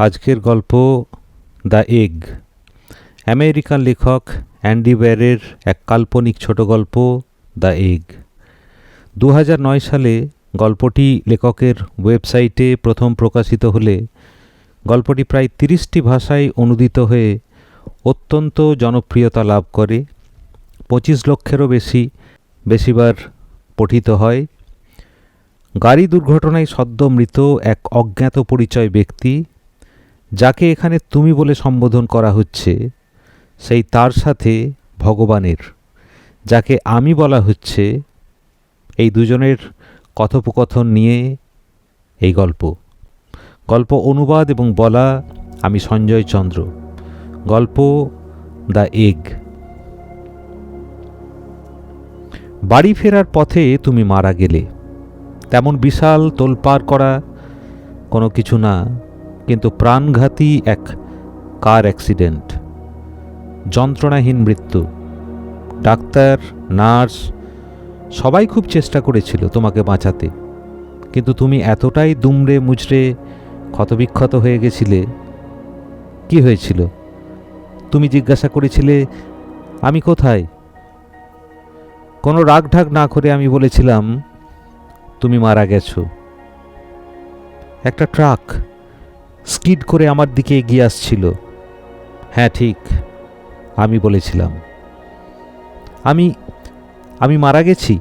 আজকের গল্প the egg. American লেখক অ্যান্ডি ব্যারের এক কাল্পনিক ছোট গল্প দ্য এগ। দু সালে গল্পটি লেখকের ওয়েবসাইটে প্রথম প্রকাশিত হলে গল্পটি প্রায় তিরিশটি ভাষায় অনুদিত হয়ে অত্যন্ত জনপ্রিয়তা লাভ করে। পঁচিশ লক্ষেরও বেশি, বেশিবার পঠিত হয়। গাড়ি দুর্ঘটনায় সদ্য মৃত এক অজ্ঞাত পরিচয় ব্যক্তি যাকে এখানে তুমি বলে সম্বোধন করা হচ্ছে, সেই তার সাথে ভগবানের, যাকে আমি বলা হচ্ছে, এই দুজনের কথোপকথন নিয়ে এই গল্প। গল্প অনুবাদ এবং বলা, আমি সঞ্জয় চন্দ্র। গল্প, দ্য এগ। বাড়ি ফেরার পথে তুমি মারা গেলে। তেমন বিশাল তোলপাড় করা কোনো কিছু না। কিন্তু প্রাণঘাতী এক কার অ্যাক্সিডেন্ট। যন্ত্রণাহীন মৃত্যু। ডাক্তার, নার্স, সবাই খুব চেষ্টা করেছিল তোমাকে বাঁচাতে। কিন্তু তুমি এতটাই দুমড়ে মুচড়ে ক্ষতবিক্ষত হয়ে গেছিলে। কি হয়েছিল? তুমি জিজ্ঞাসা করেছিলে, আমি কোথায়? কোনো রাগঢাক না করে আমি বলেছিলাম, তুমি মারা গেছো। একটা ট্রাক স্কিড করে আমার দিকে এগিয়ে আসছিল। হ্যাঁ ঠিক, আমি বলেছিলাম। আমি আমি মারা গেছি?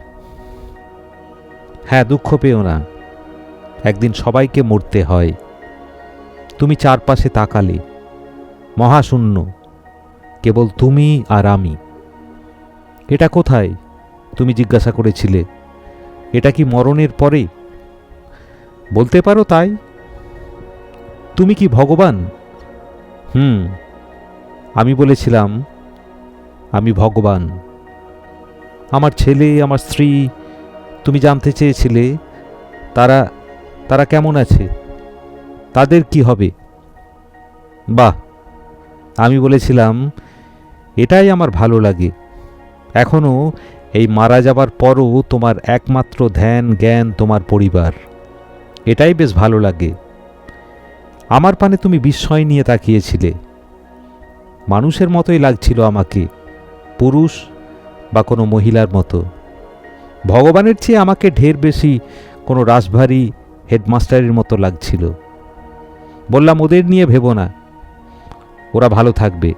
হ্যাঁ দুঃখ পেও না। একদিন সবাইকে মরতে হয়। তুমি চারপাশে তাকালে। মহাশূন্য, কেবল তুমি আর আমি। এটা কোথায়? তুমি জিজ্ঞাসা করেছিলে। এটা কি মরণের পরে? বলতে পারো তাই। তুমি কি ভগবান? হুম, আমি বলেছিলাম, আমি ভগবান। আমার ছেলে, আমার স্ত্রী, তুমি জানতে চেয়েছিলে, তারা তারা কেমন আছে? তাদের কি হবে? বাহ, আমি বলেছিলাম, এটাই আমার ভালো লাগে। এখনও এই মারা যাবার পরও তোমার একমাত্র ধ্যান, জ্ঞান তোমার পরিবার। এটাই বেশ ভালো লাগে। আমার পানে তুমি বিস্ময় নিয়ে তাকিয়েছিলে। মানুষের মতোই লাগছিল আমাকে, পুরুষ বা কোনো মহিলার মতো। ভগবানের চেয়ে আমাকে ঢের বেশি কোনো রাসভারী হেডমাস্টারের মতো লাগছিল। বললাম, ওদের নিয়ে ভেবো না, ওরা ভালো থাকবে।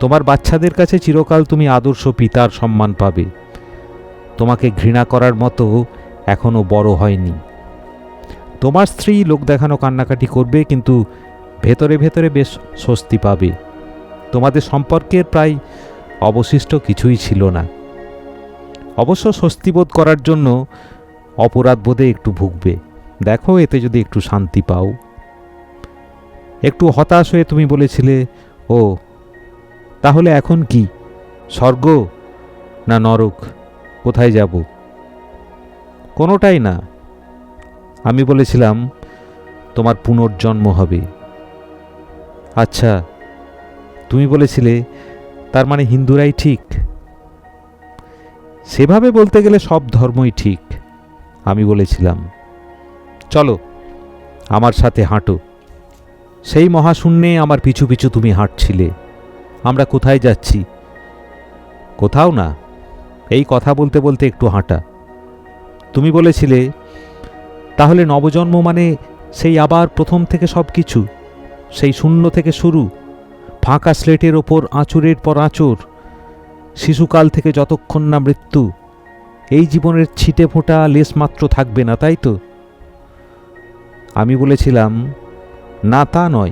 তোমার বাচ্চাদের কাছে চিরকাল তুমি আদর্শ পিতার সম্মান পাবে। তোমাকে ঘৃণা করার মতো এখনও বড় হয়নি। তোমার স্ত্রী লোক দেখানো কান্নাকাটি করবে, কিন্তু ভেতরে ভেতরে বেশ স্বস্তি পাবে। তোমাদের সম্পর্কের প্রায় অবশিষ্ট কিছুই ছিল না। অবশ্য স্বস্তিবোধ করার জন্য অপরাধবোধে একটু ভুগবে। দেখো, এতে যদি একটু শান্তি পাও। একটু হতাশ হয়ে তুমি বলেছিলে, ও, তাহলে এখন কি? স্বর্গ না নরক? কোথায় যাব? কোনোটাই না। আমি বলেছিলাম, তোমার পুনর্জন্ম হবে। আচ্ছা তুমি বলেছিলে, তার মানে হিন্দুরাই ঠিক? সেভাবে বলতে গেলে সব ধর্মই ঠিক, আমি বলেছিলাম। চলো, আমার সাথে হাঁটো। সেই মহাশূন্যে আমার পিছু পিছু তুমি হাঁটছিলে। আমরা কোথায় যাচ্ছি? কোথাও না। এই কথা বলতে বলতে একটু হাঁটা। তুমি বলেছিলে তাহলে নবজন্ম মানে সেই আবার প্রথম থেকে সব কিছু, সেই শূন্য থেকে শুরু, ফাঁকা স্লেটের ওপর আঁচুরের পর আঁচড়, শিশুকাল থেকে যতক্ষণ না মৃত্যু, এই জীবনের ছিটে ফোঁটা লেশমাত্র থাকবে না, তাই তো? আমি বলেছিলাম, না তা নয়।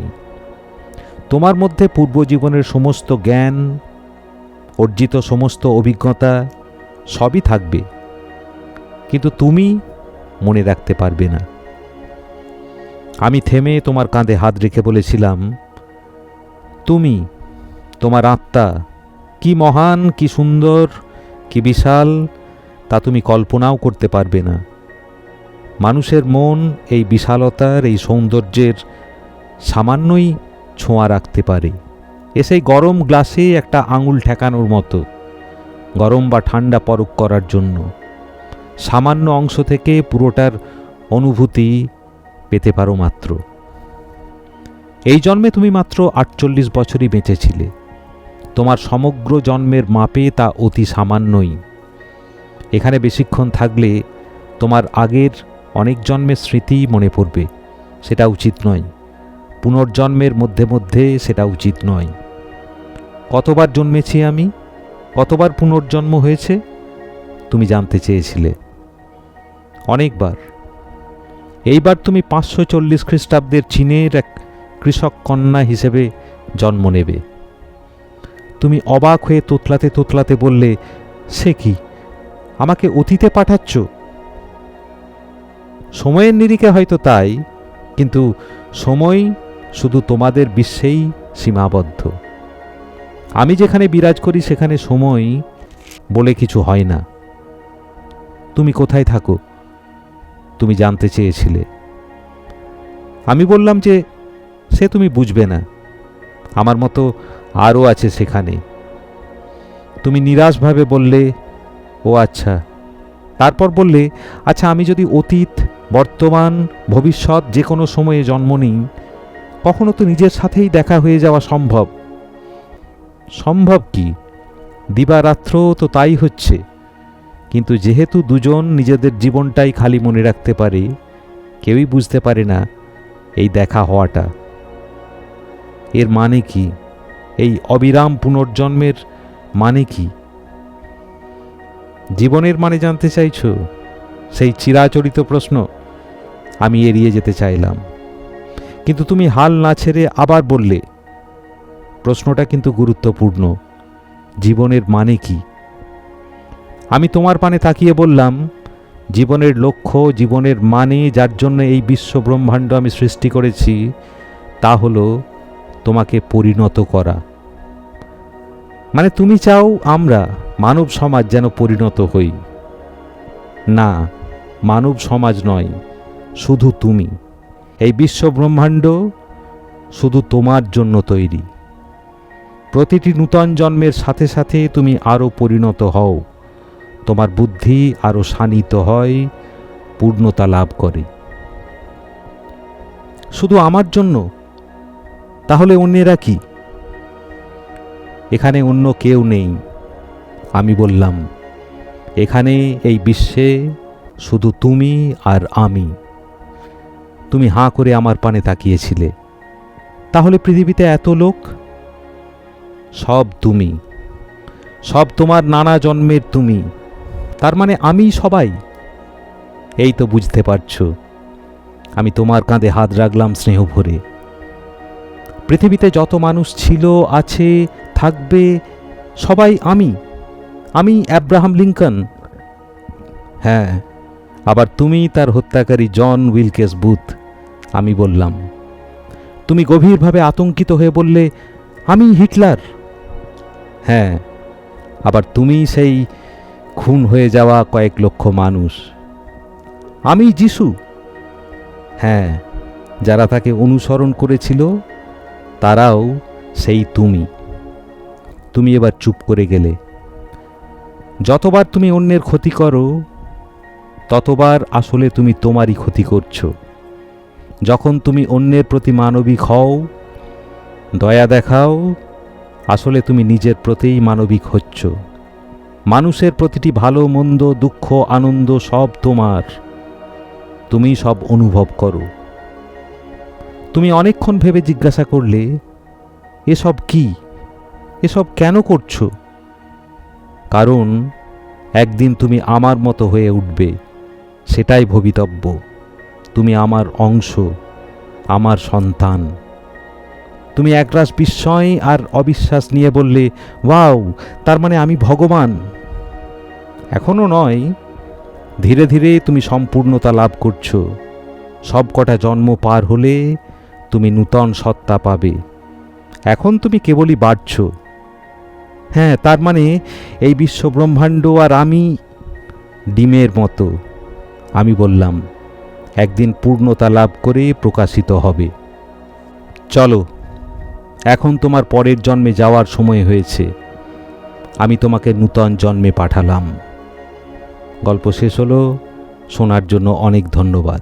তোমার মধ্যে পূর্বজীবনের সমস্ত জ্ঞান, অর্জিত সমস্ত অভিজ্ঞতা সবই থাকবে। কিন্তু তুমি মনে রাখতে পারবে না। আমি থেমে তোমার কাঁধে হাত রেখে বলেছিলাম, তুমি, তোমার আত্মা, কি মহান, কি সুন্দর, কি বিশাল, তা তুমি কল্পনাও করতে পারবে না। মানুষের মন এই বিশালতার, এই সৌন্দর্যের সামান্যই ছোঁয়া রাখতে পারে। এ সেই গরম গ্লাসে একটা আঙুল ঠেকানোর মতো, গরম বা ঠান্ডা পরক করার জন্য। সামান্য অংশ থেকে পুরোটার অনুভূতি পেতে পারো মাত্র। এই জন্মে তুমি মাত্র আটচল্লিশ বছরই বেঁচেছিলে। তোমার সমগ্র জন্মের মাপে তা অতি সামান্যই। এখানে বেশিক্ষণ থাকলে তোমার আগের অনেক জন্মের স্মৃতি মনে পড়বে, সেটা উচিত নয়। পুনর্জন্মের মধ্যে মধ্যে সেটা উচিত নয়। কতবার জন্মেছি আমি? কতবার পুনর্জন্ম হয়েছে? তুমি জানতে চেয়েছিলে। অনেকবার। এইবার তুমি পাঁচশো চল্লিশ খ্রিস্টাব্দের চীনের এক কৃষক কন্যা হিসেবে জন্ম নেবে। তুমি অবাক হয়ে তোতলাতে তোতলাতে বললে, সে কি? আমাকে অতীতে পাঠাচ্ছ? সময়ের নিরিখে হয়তো তাই, কিন্তু সময় শুধু তোমাদের বিশ্বেই সীমাবদ্ধ। আমি যেখানে বিরাজ করি সেখানে সময় বলে কিছু হয় না। তুমি কোথায় থাকো? তুমি জানতে চেয়েছিলে। আমি বললাম যে, সে তুমি বুঝবে না। আমার মতো আরও আছে সেখানে। তুমি নিরাশভাবে বললে, ও আচ্ছা। তারপর বললে আচ্ছা আমি যদি অতীত, বর্তমান, ভবিষ্যৎ যে কোনো সময়ে জন্ম নিই, কখনো তো নিজের সাথেই দেখা হয়ে যাওয়া সম্ভব। সম্ভব কি? দিবারাত্র তো তাই হচ্ছে। কিন্তু যেহেতু দুজন নিজেদের জীবনটাই খালি মনে রাখতে পারে, কেউই বুঝতে পারে না এই দেখা হওয়াটা। এর মানে কি? এই অবিরাম পুনর্জন্মের মানে কি? জীবনের মানে জানতে চাইছো? সেই চিরাচরিত প্রশ্ন আমি এড়িয়ে যেতে চাইলাম। কিন্তু তুমি হাল না ছেড়ে আবার বললে, প্রশ্নটা কিন্তু গুরুত্বপূর্ণ। জীবনের মানে কি? আমি তোমার পানে তাকিয়ে বললাম, জীবনের লক্ষ্য, জীবনের মানে যার জন্য এই বিশ্ব ব্রহ্মাণ্ড আমি সৃষ্টি করেছি, তা হলো তোমাকে পরিণত করা। মানে তুমি চাও আমরা মানব সমাজ যেন পরিণত হই। না, মানব সমাজ নয়, শুধু তুমি। এই বিশ্ব ব্রহ্মাণ্ড শুধু তোমার জন্য তৈরি। প্রতিটি নূতন জন্মের সাথে সাথে তুমি আরও পরিণত হও। তোমার বুদ্ধি আরও শানিত হয়, পূর্ণতা লাভ করে। শুধু আমার জন্য? তাহলে অন্যেরা কি? এখানে অন্য কেউ নেই, আমি বললাম। এখানে এই বিশ্বে শুধু তুমি আর আমি। তুমি হাঁ করে আমার পানে তাকিয়েছিলে। তাহলে পৃথিবীতে এত লোক? সব তুমি। সব তোমার নানা জন্মের তুমি। তার মানে আমি সবাই? এই তো বুঝতে পারছ। আমি তোমার কাঁধে হাত রাখলাম স্নেহ ভরে। পৃথিবীতে যত মানুষ ছিল, আছে, থাকবে, সবাই আমি। আমি অ্যাব্রাহাম লিঙ্কন। হ্যাঁ আবার তুমি তার হত্যাকারী জন উইলকেস বুথ, আমি বললাম। তুমি গভীরভাবে আতঙ্কিত হয়ে বললে, আমি হিটলার। হ্যাঁ আবার তুমি সেই খুন হয়ে যাওয়া কয়েক লক্ষ মানুষ। আমি যিশু। হ্যাঁ যারা তাকে অনুসরণ করেছিল তারাও সেই তুমি। তুমি এবার চুপ করে গেলে। যতবার তুমি অন্যের ক্ষতি করো ততবার আসলে তুমি তোমারই ক্ষতি করছ। যখন তুমি অন্যের প্রতি মানবিক হও দয়া দেখাও আসলে তুমি নিজের প্রতিই মানবিক হচ্ছ। মানুষের প্রতিটি ভালো, মন্দ, দুঃখ, আনন্দ সব তোমার। তুমি সব অনুভব করো। তুমি অনেকক্ষণ ভেবে জিজ্ঞাসা করলে, এসব কি? এসব কেন করছ? কারণ, একদিন তুমি আমার মতো হয়ে উঠবে, সেটাই ভবিতব্য। তুমি আমার অংশ, আমার সন্তান। তুমি একরাশ বিস্ময় আর অবিশ্বাস নিয়ে বললে, ওয়াও, তার মানে আমি ভগবান। এখনও নয়, ধীরে ধীরে তুমি সম্পূর্ণতা লাভ করছ। সব কটা জন্ম পার হলে তুমি নূতন সত্তা পাবে। এখন তুমি কেবলই বাড়ছ। হ্যাঁ তার মানে এই বিশ্ব ব্রহ্মাণ্ড আর আমি ডিমের মতো, আমি বললাম। একদিন পূর্ণতা লাভ করে প্রকাশিত হবে। চলো এখন তোমার পরের জন্মে যাওয়ার সময় হয়েছে। আমি তোমাকে নূতন জন্মে পাঠালাম। গল্প শেষ হলো, শোনার জন্য অনেক ধন্যবাদ।